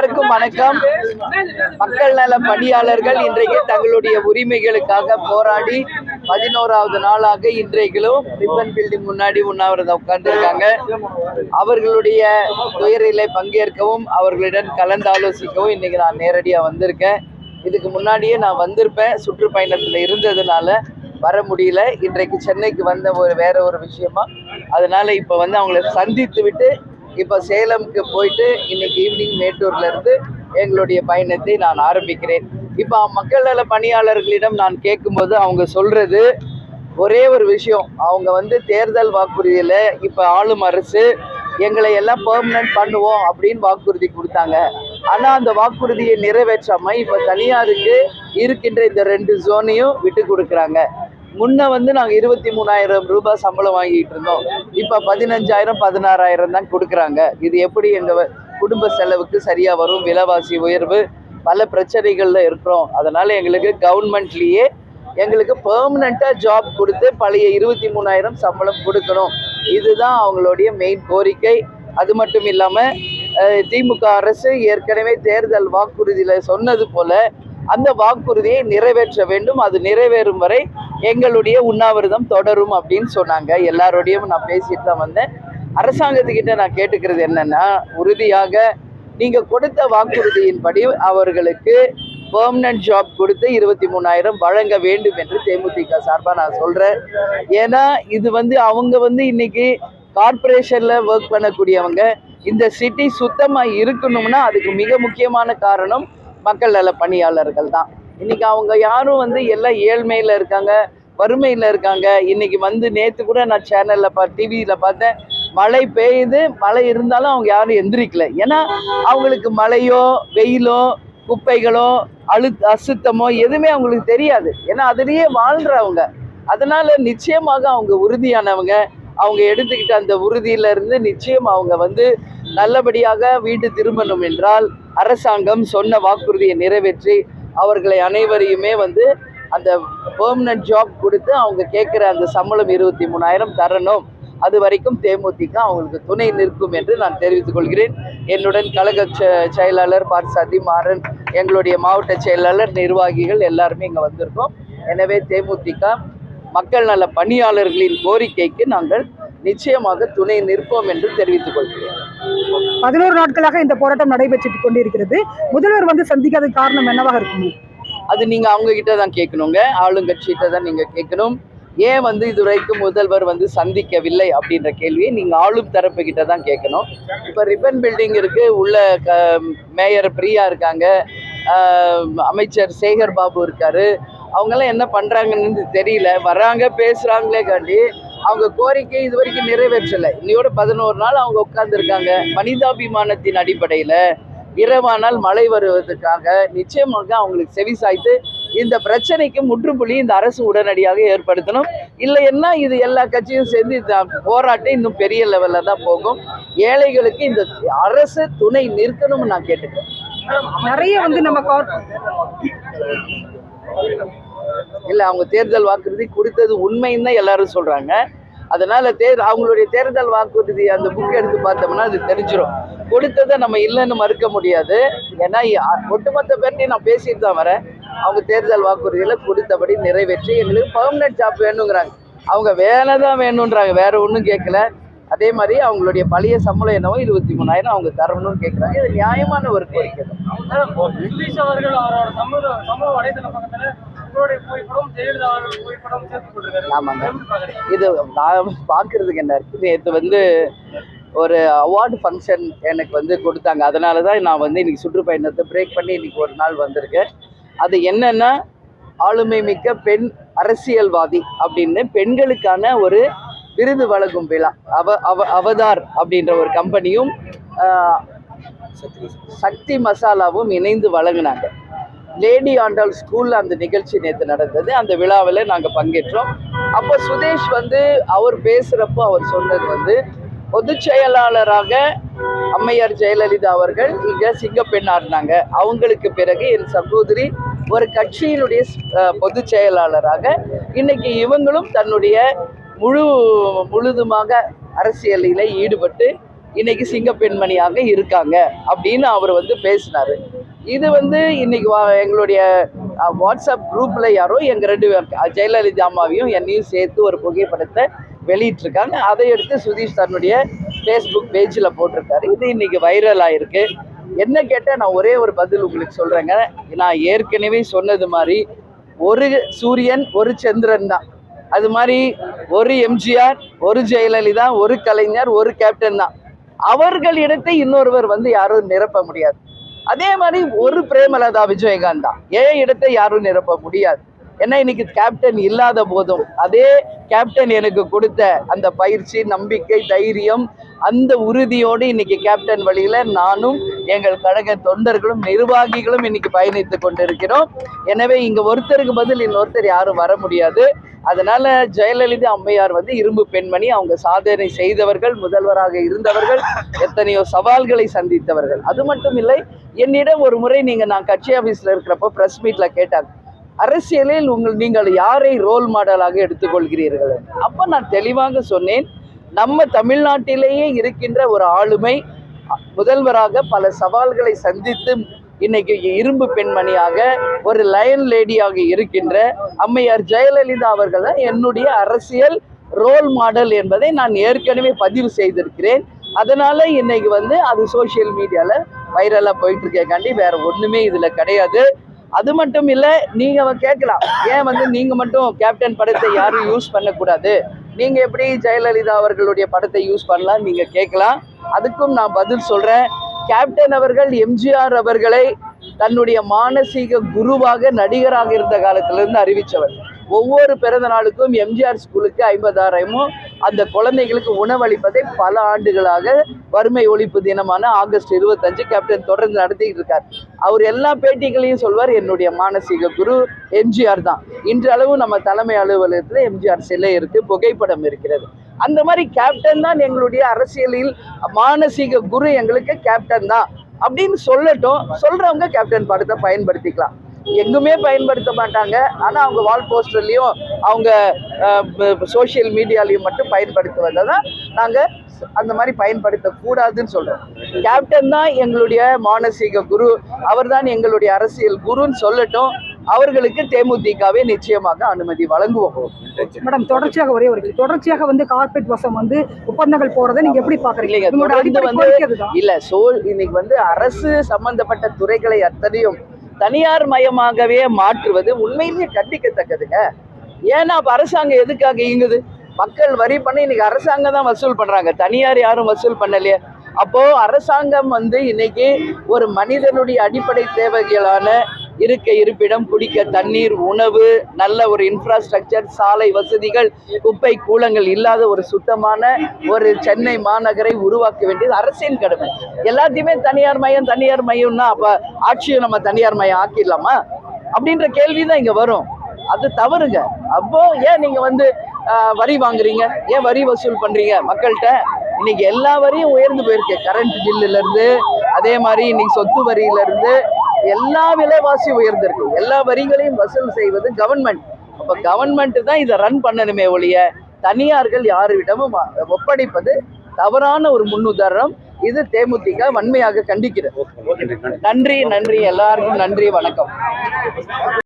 அனைவருக்கும் வணக்கம். மக்கள் நல பணியாளர்கள் இன்றைக்கு தங்களுடைய உரிமைகளுக்காக போராடி பதினோராவது நாளாக இன்றைகளும் ரிப்பன் பில்டிங் முன்னாடி உண்ணாவிரதம் உட்கார்ந்துருக்காங்க. அவர்களுடைய துயரிலை பங்கேற்கவும் அவர்களிடம் கலந்தாலோசிக்கவும் இன்னைக்கு நான் நேரடியாக வந்திருக்கேன். இதுக்கு முன்னாடியே நான் வந்திருப்பேன். சுற்றுப்பயணத்தில் இருந்ததுனால வர முடியல. இன்றைக்கு சென்னைக்கு வந்த ஒரு வேற ஒரு விஷயமா அதனால இப்போ வந்து அவங்கள சந்தித்து விட்டு இப்போ சேலம்க்கு போயிட்டு இன்னைக்கு ஈவினிங் மேட்டூர்ல இருந்து எங்களுடைய பயணத்தை நான் ஆரம்பிக்கிறேன். இப்போ மக்கள் நல பணியாளர்களிடம் நான் கேட்கும்போது அவங்க சொல்றது ஒரே ஒரு விஷயம். அவங்க வந்து தேர்தல் வாக்குறுதியில் இப்போ ஆளும் அரசு எங்களை எல்லாம் பெர்மனன்ட் பண்ணுவோம் அப்படின்னு வாக்குறுதி கொடுத்தாங்க. ஆனால் அந்த வாக்குறுதியை நிறைவேற்றாமல் இப்போ தனியாருக்கு இருக்கின்ற இந்த ரெண்டு ஜோனையும் விட்டு கொடுக்குறாங்க. முன்ன வந்து நாங்கள் இருபத்தி மூணாயிரம் ரூபாய் சம்பளம் வாங்கிட்டு இருந்தோம். இப்போ பதினஞ்சாயிரம் பதினாறாயிரம் தான் கொடுக்குறாங்க. இது எப்படி எங்கள் குடும்ப செலவுக்கு சரியாக வரும்? விலைவாசி உயர்வு பல பிரச்சனைகளில் இருக்கிறோம். அதனால் எங்களுக்கு கவர்மெண்ட்லேயே எங்களுக்கு பெர்மனண்ட்டாக ஜாப் கொடுத்து பழைய இருபத்தி மூணாயிரம் சம்பளம் கொடுக்கணும். இதுதான் அவங்களுடைய மெயின் கோரிக்கை. அது மட்டும் இல்லாமல் திமுக அரசு ஏற்கனவே தேர்தல் வாக்குறுதியில் சொன்னது போல அந்த வாக்குறுதியை நிறைவேற்ற வேண்டும். அது நிறைவேறும் வரை எங்களுடைய உண்ணாவிரதம் தொடரும் அப்படின்னு சொன்னாங்க. எல்லாரோடையும் நான் பேசிட்டு தான் வந்தேன். அரசாங்கத்துக்கிட்ட நான் கேட்டுக்கிறது என்னன்னா உறுதியாக நீங்க கொடுத்த வாக்குறுதியின்படி அவர்களுக்கு பெர்மனன்ட் ஜாப் கொடுத்து இருபத்தி மூணாயிரம் வழங்க வேண்டும் என்று தேமுதிக சார்பாக நான் சொல்கிறேன் ஏன்னா இது வந்து அவங்க வந்து இன்னைக்கு கார்பரேஷனில் ஒர்க் பண்ணக்கூடியவங்க. இந்த சிட்டி சுத்தமாக இருக்கணும்னா அதுக்கு மிக முக்கியமான காரணம் மக்கள் நல பணியாளர்கள் தான். இன்னைக்கு அவங்க யாரும் வந்து எல்லாம் ஏழ்மையில் இருக்காங்க வறுமையில் இருக்காங்க. இன்னைக்கு வந்து நேற்று கூட நான் சேனலில் பா டிவியில் பார்த்தேன். மழை பெய்யுது மழை இருந்தாலும் அவங்க யாரும் எந்திரிக்கல. ஏன்னா அவங்களுக்கு மழையோ வெயிலோ குப்பைகளோ அழு அசுத்தமோ எதுவுமே அவங்களுக்கு தெரியாது. ஏன்னா அதுலேயே வாழ்கிறவங்க அதனால் நிச்சயமாக அவங்க உறுதியானவங்க. அவங்க எடுத்துக்கிட்ட அந்த உறுதியிலிருந்து நிச்சயம் அவங்க வந்து நல்லபடியாக வீடு திரும்பணும் என்றால் அரசாங்கம் சொன்ன வாக்குறுதியை நிறைவேற்றி அவர்களை அனைவரையுமே வந்து அந்த பெர்மனன்ட் ஜாப் கொடுத்து அவங்க கேட்குற அந்த சம்பளம் இருபத்தி மூணாயிரம் தரணும். அது வரைக்கும் தேமுதிக அவங்களுக்கு துணை நிற்கும் என்று நான் தெரிவித்துக் கொள்கிறேன். என்னுடன் கழக செ- செயலாளர் பார்சாதி மாறன் எங்களுடைய மாவட்ட செயலாளர் நிர்வாகிகள் எல்லாருமே இங்கே வந்திருக்கோம். எனவே தேமுதிக மக்கள் நல பணியாளர்களின் கோரிக்கைக்கு நாங்கள் நிச்சயமாக துணை நிற்போம் என்று தெரிவித்துக் கொள்கிறேன். பதினோரு நாட்களாக இந்த போராட்டம் நடைபெற்றுக் கொண்டிருக்கிறது. முதல்வர் வந்து சந்திக்காத காரணம் என்னவாக இருக்கும்? அது நீங்க அவங்க கிட்ட தான் கேட்கணுங்க. ஆளுங்கட்சிகிட்ட தான் நீங்க கேட்கணும். ஏன் வந்து இதுவரைக்கும் முதல்வர் வந்து சந்திக்கவில்லை அப்படின்ற கேள்வியை நீங்க ஆளும் தரப்பு கிட்ட தான் கேட்கணும். இப்போ ரிப்பன் பில்டிங் இருக்கு. உள்ள க மேயர் பிரியா இருக்காங்க. அமைச்சர் சேகர் பாபு இருக்காரு. அவங்கெல்லாம் என்ன பண்றாங்கன்னு தெரியல. வர்றாங்க பேசுறாங்களே காண்டி அவங்க கோரிக்கை இது வரைக்கும் நிறைவேற்றலை. இன்னையோட பதினோரு நாள் அவங்க உட்கார்ந்துருக்காங்க. மனிதாபிமானத்தின் அடிப்படையில் இரவானால் மழை வருவதற்காக நிச்சயமாக அவங்களுக்கு செவி சாய்த்து இந்த பிரச்சனைக்கு முற்றுப்புள்ளி இந்த அரசு உடனடியாக ஏற்படுத்தணும். இல்லைன்னா இது எல்லா கட்சியும் சேர்ந்து இந்த போராட்டம் இன்னும் பெரிய லெவலில் தான் போகும். ஏழைகளுக்கு இந்த அரசு துணை நிற்கணும்னு நான் கேட்டுக்கிறேன். நிறைய வந்து நம்ம இல்லை அவங்க தேர்தல் வாக்குறுதி கொடுத்தது உண்மைன்னு தான் எல்லாரும் சொல்கிறாங்க அதனால் தேர் அவங்களுடைய தேர்தல் வாக்குறுதி அந்த புக் எடுத்து பார்த்தோம்னா அது தெரிஞ்சிடும் கொடுத்ததை நம்ம இல்லைன்னு மறுக்க முடியாது. ஏன்னா ஒட்டுமொத்த பேர்ட்டையும் நான் பேசிட்டு தான் வரேன். அவங்க தேர்தல் வாக்குறுதியில் கொடுத்தபடி நிறைவேற்றி எங்களுக்கு பர்மனெண்ட் ஜாப் வேணுங்கிறாங்க. அவங்க வேலை தான் வேணுன்றாங்க வேற ஒன்றும் கேட்கல. அதே மாதிரி அவங்களுடைய பழைய சம்பளம் என்னவோ இருபத்தி மூணாயிரம் அவங்க தரணும்னு கேட்குறாங்க. இது நியாயமான ஒரு கோரிக்கை ஆமாங்க? இது நான் பார்க்கறதுக்கு என்ன இருக்கு? நேற்று வந்து ஒரு அவார்டு ஃபங்க்ஷன் எனக்கு வந்து கொடுத்தாங்க. அதனால தான் நான் வந்து இன்னைக்கு சுற்றுப்பயணத்தை பிரேக் பண்ணி இன்னைக்கு ஒரு நாள் வந்திருக்கேன். அது என்னன்னா ஆளுமை மிக்க பெண் அரசியல்வாதி அப்படின்னு பெண்களுக்கான ஒரு விருது வழங்கும் விழா. அவ அவ அவதார் அப்படின்ற ஒரு கம்பெனியும் சக்தி மசாலாவும் இணைந்து வழங்கினாங்க. லேடி ஆண்டாள் ஸ்கூலில் அந்த நிகழ்ச்சி நேற்று நடந்தது. அந்த விழாவில் நாங்கள் பங்கேற்றோம். அப்போ சுதேஷ் வந்து அவர் பேசுகிறப்போ அவர் சொன்னது வந்து பொதுச் செயலாளராக அம்மையார் ஜெயலலிதா அவர்கள் இங்கே சிங்கப்பெண்ணா இருந்தாங்க அவங்களுக்கு பிறகு என் சகோதரி ஒரு கட்சியினுடைய பொதுச் செயலாளராக இன்னைக்கு இவங்களும் தன்னுடைய முழு முழுதுமாக அரசியலில் ஈடுபட்டு இன்னைக்கு சிங்கப்பெண்மணியாக இருக்காங்க. அப்படின்னு அவர் வந்து பேசினாரு. இது வந்து இன்னைக்கு வா- எங்களுடைய வாட்ஸ்அப் குரூப்பில் யாரோ எங்கள் ரெண்டு பேர் ஜெயலலிதா அம்மாவையும் என்னையும் சேர்த்து ஒரு புகைப்படத்தை வெளியிட்டிருக்காங்க. அதை எடுத்து சுதீஷ் தன்னுடைய ஃபேஸ்புக் பேஜில் போட்டிருக்காரு. இது இன்னைக்கு வைரல் ஆயிருக்கு. என்ன கேட்டால் நான் ஒரே ஒரு பதில் உங்களுக்கு சொல்கிறேங்க நான் ஏற்கனவே சொன்னது மாதிரி ஒரு சூரியன் ஒரு சந்திரன் தான். அது மாதிரி ஒரு எம்ஜிஆர் ஒரு ஜெயலலிதா ஒரு கலைஞர் ஒரு கேப்டன் தான். அவர்களிடத்தை இன்னொருவர் வந்து யாரும் நிரப்ப முடியாது. அதே மாதிரி ஒரு பிரேமலதா விஜயகாந்த். தான் ஏன் இடத்தை யாரும் நிரப்ப முடியாது. ஏன்னா இன்னைக்கு கேப்டன் இல்லாத போதும் அதே கேப்டன் எனக்கு கொடுத்த அந்த பயிற்சி நம்பிக்கை தைரியம் அந்த உறுதியோடு இன்னைக்கு கேப்டன் வழியில நானும் எங்கள் கழக தொண்டர்களும் நிர்வாகிகளும் இன்னைக்கு பயணித்து கொண்டிருக்கிறோம். எனவே இங்க ஒருத்தருக்கு பதில் இன்னொருத்தர் யாரும் வர முடியாது. அதனால ஜெயலலிதா அம்மையார் வந்து இரும்பு பெண்மணி. அவங்க சாதனை செய்தவர்கள் முதல்வராக இருந்தவர்கள் எத்தனையோ சவால்களை சந்தித்தவர்கள். அது மட்டும் இல்லை என்னிடம் ஒரு முறை நீங்க நான் கட்சி ஆபீஸ்ல இருக்கிறப்போ பிரஸ் மீட்ல கேட்டாங்க அரசியலில் உங்கள் நீங்கள் யாரை ரோல் மாடலாக எடுத்துக்கொள்கிறீர்கள்? அப்போ நான் தெளிவாக சொன்னேன் நம்ம தமிழ்நாட்டிலேயே இருக்கின்ற ஒரு ஆளுமை முதல்வராக பல சவால்களை சந்தித்து இன்னைக்கு இரும்பு பெண்மணியாக ஒரு லயன் லேடியாக இருக்கின்ற அம்மையார் ஜெயலலிதா அவர்கள் தான் என்னுடைய அரசியல் ரோல் மாடல் என்பதை நான் ஏற்கனவே பதிவு செய்திருக்கிறேன். அதனால இன்னைக்கு வந்து அது சோஷியல் மீடியால வைரலா போயிட்டு இருக்கேக்காண்டி வேற ஒண்ணுமே இதுல கிடையாது. அது மட்டும் இல்லை நீங்க கேட்கலாம். ஏன் வந்து நீங்க மட்டும் கேப்டன் படத்தை யாரும் யூஸ் பண்ணக்கூடாது? நீங்க எப்படி ஜெயலலிதா அவர்களுடைய படத்தை யூஸ் பண்ணலாம் நீங்க கேட்கலாம். அதுக்கும் நான் பதில் சொல்றேன். கேப்டன் அவர்கள் எம்ஜிஆர் அவர்களை தன்னுடைய மானசீக குருவாக நடிகராக இருந்த காலத்திலிருந்து அறிவிச்சவர். ஒவ்வொரு பிறந்த நாளுக்கும் எம்ஜிஆர் ஸ்கூலுக்கு ஐம்பதாயிரமும் அந்த குழந்தைகளுக்கு உணவளிப்பதை பல ஆண்டுகளாக வறுமை ஒழிப்பு தினமான ஆகஸ்ட் இருபத்தஞ்சு கேப்டன் தொடர்ந்து நடத்திக்கிட்டு இருக்கார். அவர் எல்லா பேட்டிகளையும் சொல்வார். என்னுடைய மானசீக குரு எம்ஜிஆர் தான். இன்றளவு நம்ம தலைமை அலுவலகத்தில் எம்ஜிஆர் சிலை இருக்கு புகைப்படம் இருக்கிறது. அந்த மாதிரி கேப்டன் தான் எங்களுடைய அரசியலில் மானசீக குரு எங்களுக்கு கேப்டன் தான் அப்படின்னு சொல்லட்டும். சொல்றவங்க கேப்டன் படத்தை பயன்படுத்திக்கலாம். எங்குமே பயன்படுத்த மாட்டாங்க. ஆனா அவங்க வால் போஸ்டர்லயும் அவங்க சோஷியல் மீடியாலையும் மட்டும் பயன்படுத்துவதை தான் நாங்க அந்த மாதிரி பயன்படுத்தக்கூடாதுன்னு சொல்றோம். கேப்டன் தான் எங்களுடைய மானசீக குரு. அவர்தான் எங்களுடைய அரசியல் குருன்னு சொல்லட்டும். அவர்களுக்கு தேமுதிகவே நிச்சயமாக அனுமதி வழங்குவோம். மேடம் தொடர்ச்சியாக ஒரே ஒரு. தொடர்ச்சியாக வந்து கார்பரேட் வசம் வந்து ஒப்பந்தங்கள் போறதை நீங்க எப்படி பாக்குறீங்க. இல்ல சோ இன்னைக்கு வந்து அரசு சம்பந்தப்பட்ட துறைகளை அத்தனையும் தனியார் மயமாகவே மாற்றுவது உண்மையிலேயே கண்டிக்கத்தக்கதுங்க. ஏன்னா அப்ப அரசாங்கம் எதுக்காக இயங்குது? மக்கள் வரி பண்ணி இன்னைக்கு அரசாங்கம் தான் வசூல் பண்றாங்க. தனியார் யாரும் வசூல் பண்ணலையே. அப்போ அரசாங்கம் வந்து இன்னைக்கு ஒரு மனிதனுடைய அடிப்படை தேவைகளான இருக்க இருப்பிடம் குடிக்க தண்ணீர் உணவு நல்ல ஒரு இன்ஃப்ராஸ்ட்ரக்சர் சாலை வசதிகள் குப்பை கூலங்கள் இல்லாத ஒரு சுத்தமான ஒரு சென்னை மாநகரை உருவாக்க வேண்டியது அரசின் கடமை. எல்லாத்தையுமே தனியார் மையம் தனியார் மையம்னா அப்போ ஆட்சியை நம்ம தனியார் மையம் ஆக்கிடலாமா? அப்படின்ற கேள்வி தான் இங்கே வரும். அது தவறுங்க. அப்போ ஏன் நீங்கள் வந்து வரி வாங்குறீங்க? ஏன் வரி வசூல் பண்ணுறீங்க மக்கள்கிட்ட இன்னைக்கு எல்லா வரியும் உயர்ந்து போயிருக்கு. கரண்ட் பில்லுலேருந்து அதே மாதிரி இன்னைக்கு சொத்து வரியிலேருந்து எல்லா விலைவாசி உயர்ந்திருக்கு. எல்லா வரிகளையும் வசூல் செய்வது கவர்மெண்ட் அப்ப கவர்மெண்ட் தான் இதை ரன் பண்ணணுமே ஒழிய தனியார்கள் யாரிடமும் ஒப்படைப்பது தவறான ஒரு முன்னுதாரணம். இது தேமுதிக வன்மையாக கண்டிக்கிறது. நன்றி நன்றி. எல்லாருக்கும் நன்றி வணக்கம்.